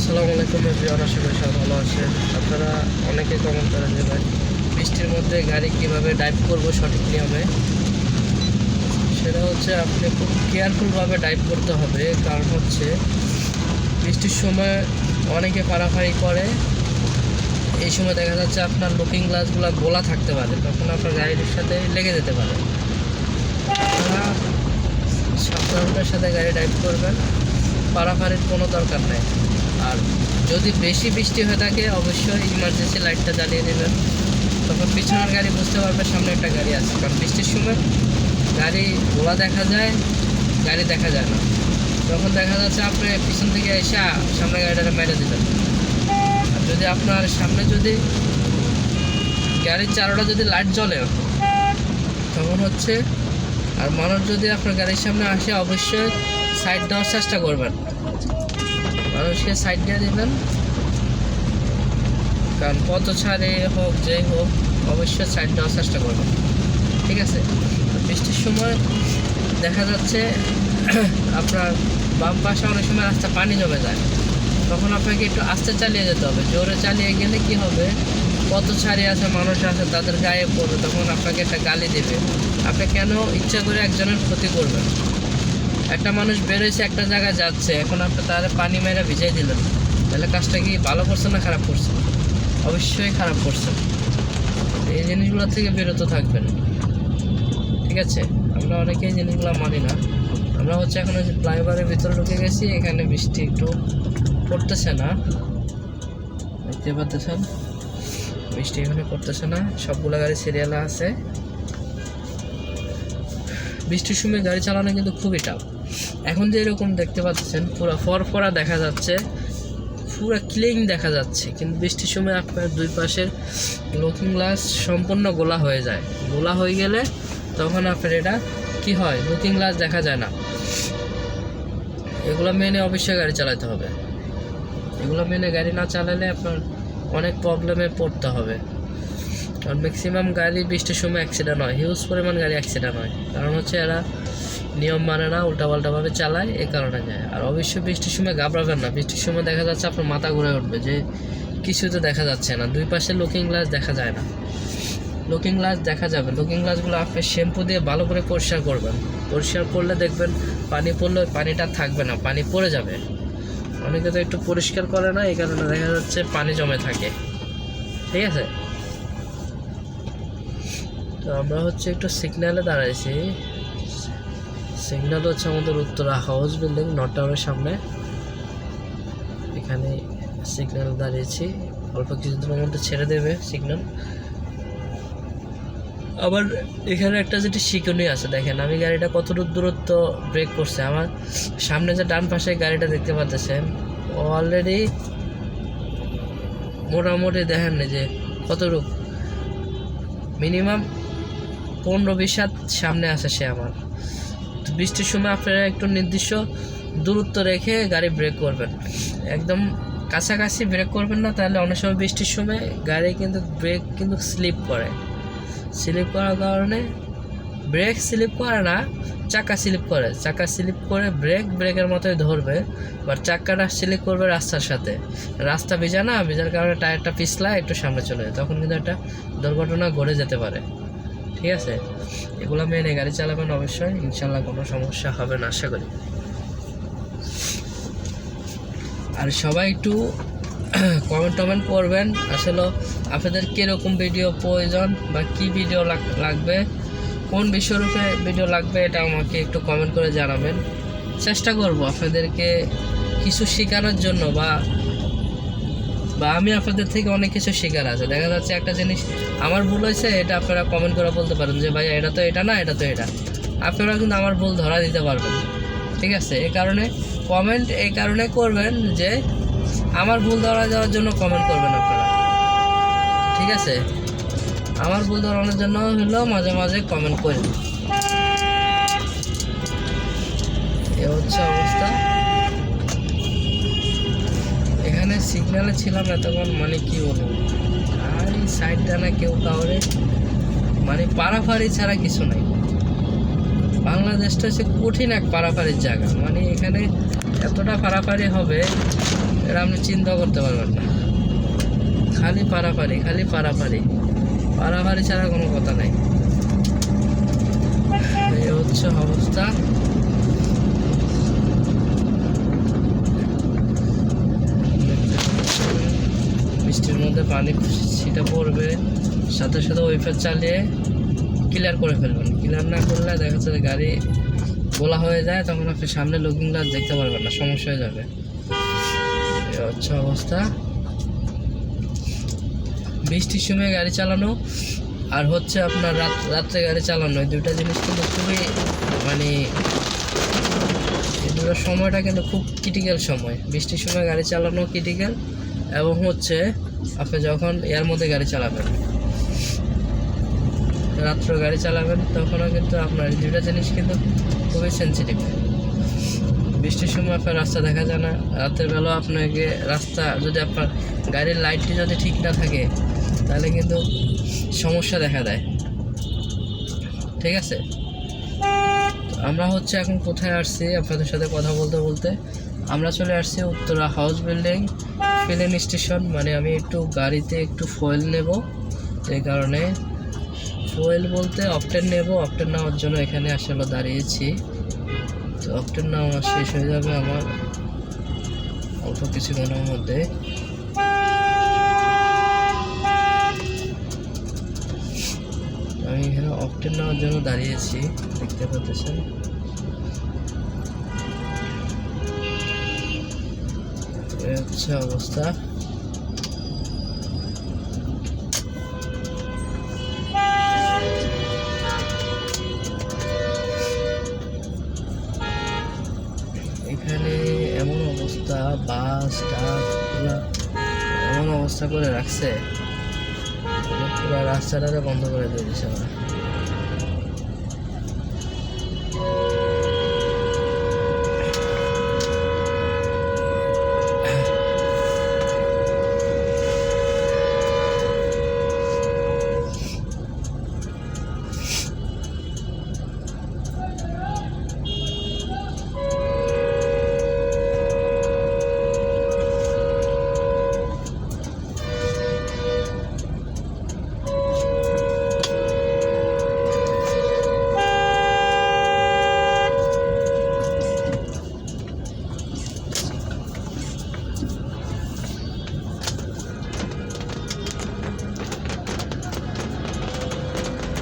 আসসালামু আলাইকুম এভরিওয়ান, আশা করি সবাই ভালো আছেন। আপনারা অনেকে কমেন্ট করেন যে ভাই, বৃষ্টির মধ্যে গাড়ি কীভাবে ড্রাইভ করব সঠিক নিয়মে? সেটা হচ্ছে আপনি খুব কেয়ারফুলভাবে ড্রাইভ করতে হবে। কারণ হচ্ছে, বৃষ্টির সময় অনেকে পারাপারি করে। এই সময় দেখা যাচ্ছে আপনার লুকিং গ্লাসগুলো গোলা থাকতে পারে, তখন আপনার গাড়ির সাথে লেগে যেতে পারে। সাবধানতার সাথে গাড়ি ড্রাইভ করবেন পারাপারির কোনো দরকার নেই। আর যদি বেশি বৃষ্টি হয়ে থাকে, অবশ্যই ইমার্জেন্সি লাইটটা জ্বালিয়ে দেবেন তখন পিছনের গাড়ি বুঝতে পারবে সামনে একটা গাড়ি আছে, কারণ বৃষ্টির সময় গাড়ি গোলা দেখা যায়, গাড়ি দেখা যায় না। তখন দেখা যাচ্ছে আপনি পিছন থেকে এসে সামনে গাড়িটা মেরে দিলেন। আর যদি আপনার সামনে যদি গাড়ির চারোটা যদি লাইট জ্বলে, তখন হচ্ছে আর মানুষ যদি আপনার গাড়ির সামনে আসে, অবশ্যই সাইড দেওয়ার চেষ্টা করবেন। মানুষকে সাইড দিয়ে দেবেন। কারণ পথ ছাড়ে হোক, যেই হোক, অবশ্যই সাইড দেওয়ার চেষ্টা করবেন। ঠিক আছে? বৃষ্টির সময় দেখা যাচ্ছে আপনার বাম পাশে অনেক সময় রাস্তা পানি জমে যায়। তখন আপনাকে একটু আস্তে চালিয়ে যেতে হবে। জোরে চালিয়ে গেলে কি হবে? কত ছাড়ি আছে মানুষ আছে, তাদের গায়ে পড়বে, তখন আপনাকে একটা গালি দেবে। আপনি কেন ইচ্ছা করে একজনের ক্ষতি করবেন? একটা মানুষ বেরোয়েছে একটা জায়গায় যাচ্ছে। এখন আপনি তার পানি মেরে ভিজাই দিলেন। তাহলে কাজটা কি ভালো করছে না খারাপ করছে? অবশ্যই খারাপ করছে। এই জিনিসগুলো থেকে বিরত থাকবেন। ঠিক আছে? আমরা অনেকেই এই জিনিসগুলো মানি না। আমরা হচ্ছে এখন ওই যে ফ্লাইওভারের ভিতরে ঢুকে গেছি, এখানে বৃষ্টি একটু পড়তেছে না। দেখতে পাচ্ছেন? বৃষ্টি এখানে পড়তেছে না। সবগুলো গাড়ি সিরিয়ালে আছে। বৃষ্টির সময় গাড়ি চালানো কিন্তু খুবই টাফ। এখন যে এরকম দেখতে পাচ্ছেন, পুরো ফরফরা দেখা যাচ্ছে, পুরো ক্লিন দেখা যাচ্ছে, কিন্তু বৃষ্টির সময় আপনার দুই পাশের লুকিং গ্লাস সম্পূর্ণ গোলা হয়ে যায়। গোলা হয়ে গেলে তখন আপনার এটা কি হয়? লুকিং গ্লাস দেখা যায় না। এগুলো মেনে অবশ্যই গাড়ি চালাতে হবে। এগুলো মেনে গাড়ি না চালালে আপনার অনেক প্রবলেমে পড়তে হবে। কারণ ম্যাক্সিমাম গাড়ি বৃষ্টির সময় অ্যাক্সিডেন্ট হয়। হিউজ পরিমাণ গাড়ি অ্যাক্সিডেন্ট হয়। কারণ হচ্ছে এরা নিয়ম মানে না, উল্টাপাল্টাভাবে চালায় এই কারণে যায়। আর অবশ্যই বৃষ্টির সময় ঘাবড়াবেন না। বৃষ্টির সময় দেখা যাচ্ছে আপনার মাথা ঘুরে উঠবে, যে কিছু তো দেখা যাচ্ছে না। দুই পাশে লুকিং গ্লাস দেখা যায় না। লুকিং গ্লাস দেখা যাবে। লুকিং গ্লাসগুলো আপনি শ্যাম্পু দিয়ে ভালো করে পরিষ্কার করবেন। পরিষ্কার করলে দেখবেন পানি পড়লে পানিটা থাকবে না, পানি পড়ে যাবে। অনেকে তো একটু পরিষ্কার করে না, এই কারণে দেখা যাচ্ছে পানি জমে থাকে। ঠিক আছে? তো আমরা হচ্ছে একটু সিগন্যালে দাঁড়াইছি। সিগন্যাল হচ্ছে আমাদের উত্তরা হাউস বিল্ডিং নট টাউনের সামনে। এখানে সিগন্যাল দাঁড়িয়েছি। অল্প কিছুদিনের মধ্যে ছেড়ে দেবে সিগন্যাল। আবার এখানে একটা যেটি শিকনীয় আছে, দেখেন, আমি গাড়িটা কতটুকু দূরত্ব ব্রেক করছে। আমার সামনে যে ডান পাশে গাড়িটা দেখতে পাচ্ছেন অলরেডি মোটামুটি দেখেন যে কতটুক। মিনিমাম পনেরো বিশ সামনে আছে সে আমার। বৃষ্টির সময় আপনারা একটু নির্দিষ্ট দূরত্ব রেখে গাড়ি ব্রেক করবেন। একদম কাছাকাছি ব্রেক করবেন না, তাহলে অনেক সময় বৃষ্টির সময় গাড়ি কিন্তু ব্রেক কিন্তু স্লিপ করে। স্লিপ করার কারণে ব্রেক স্লিপ করে না, চাকা স্লিপ করে। চাকা স্লিপ করে ব্রেক ব্রেকের মতোই ধরবে বাট চাকাটা স্লিপ করবে রাস্তার সাথে। রাস্তা ভিজা না, ভিজার কারণে টায়ারটা পিছলা একটু সামনে চলে যায়, তখন কিন্তু একটা দুর্ঘটনা ঘটে যেতে পারে। ঠিক আছে? এগুলো মেনে গাড়ি চালাবেন অবশ্যই ইনশাল্লাহ কোনো সমস্যা হবে না, আশা করি। আর সবাই একটু কমেন্ট টমেন্ট করবেন, আসলে আপনাদের কীরকম ভিডিও প্রয়োজন বা কি ভিডিও লাগবে, কোন বিষয়ের উপরে ভিডিও লাগবে এটা আমাকে একটু কমেন্ট করে জানাবেন। চেষ্টা করব আপনাদেরকে কিছু শেখানোর জন্য বা বা আমি আপনাদের থেকে অনেক কিছু শেখার আছে। দেখা যাচ্ছে একটা জিনিস আমার ভুল হয়েছে, এটা আপনারা কমেন্ট করে বলতে পারেন যে ভাই এটা তো এটা না, এটা তো এটা। আপনারা কিন্তু আমার ভুল ধরা দিতে পারবেন। ঠিক আছে? এই কারণে কমেন্ট এই কারণে করবেন যে, আমার ভুল ধরা দেওয়ার জন্য কমেন্ট করবেন আপনারা। ঠিক আছে? আমার ভুল ধরানোর জন্য হলো মাঝে মাঝে কমেন্ট করেন এ হচ্ছে এখানে সিগন্যালে ছিলাম এতক্ষণ মানে কি আর এই সাইডটা না কেউ কাউরে মানে পারাফারি ছাড়া কিছু নাই। বাংলাদেশটা হচ্ছে কঠিন এক পারাপারির জায়গা। মানে এখানে এতটা পারাপারি হবে এটা আপনি চিন্তা করতে পারবেন না। খালি পারাপারি খালি পারাপারি। পারাপারি ছাড়া কোনো কথা নাই। এই হচ্ছে অবস্থা। মধ্যে পানি ছিটা পড়বে। সাথে সাথে ওয়েফার চালিয়ে ক্লিয়ার করে ফেলবেন। ক্লিয়ার না করলে দেখা যাচ্ছে গাড়ি গোলা হয়ে যায়, তখন আপনি সামনে লুকিং গ্লাস দেখতে পারবেন না, সমস্যা হয়ে যাবে। হচ্ছে অবস্থা। বৃষ্টির সময় গাড়ি চালানো, আর হচ্ছে আপনার রাত, রাত্রে গাড়ি চালানো দুইটা জিনিস কিন্তু খুবই মানে এই দুটো সময়টা কিন্তু খুব ক্রিটিক্যাল সময়। বৃষ্টির সময় গাড়ি চালানো ক্রিটিক্যাল এবং হচ্ছে আপনি যখন এর মধ্যে গাড়ি চালাবেন, রাত্রে গাড়ি চালাবেন, তখনও কিন্তু আপনার দুইটা জিনিস কিন্তু খুবই সেন্সিটিভ বৃষ্টির সময় আপনার রাস্তা দেখা যায় না, রাতের বেলা আপনাকে রাস্তা, যদি আপনার গাড়ির লাইটটি যদি ঠিক না থাকে, তাহলে কিন্তু সমস্যা দেখা দেয়। ঠিক আছে? আমরা হচ্ছে এখন কোথায় আসছি আপনাদের সাথে কথা বলতে বলতে? আমরা চলে আসছি Uttara house building filling station মানে আমি একটু গাড়িতে একটু ফয়েল নেব। এই কারণে ফুয়েল বলতে অপটেন নেব অপটেন নেওয়ার জন্য এখানে আসলে দাঁড়িয়েছি। তো অপটেন নেওয়া শেষ হয়ে যাবে আমার অল্প কিছুক্ষণের মধ্যে। আমি এখানে অপটেন নেওয়ার জন্য দাঁড়িয়েছি, দেখতে পাচ্ছেন? এই হচ্ছে অবস্থা। এখানে এমন অবস্থা, বাস, ট্রাক এমন অবস্থা করে রাখছে। পুরো রাস্তাটারে বন্ধ করে দিয়ে দিছে ওরা।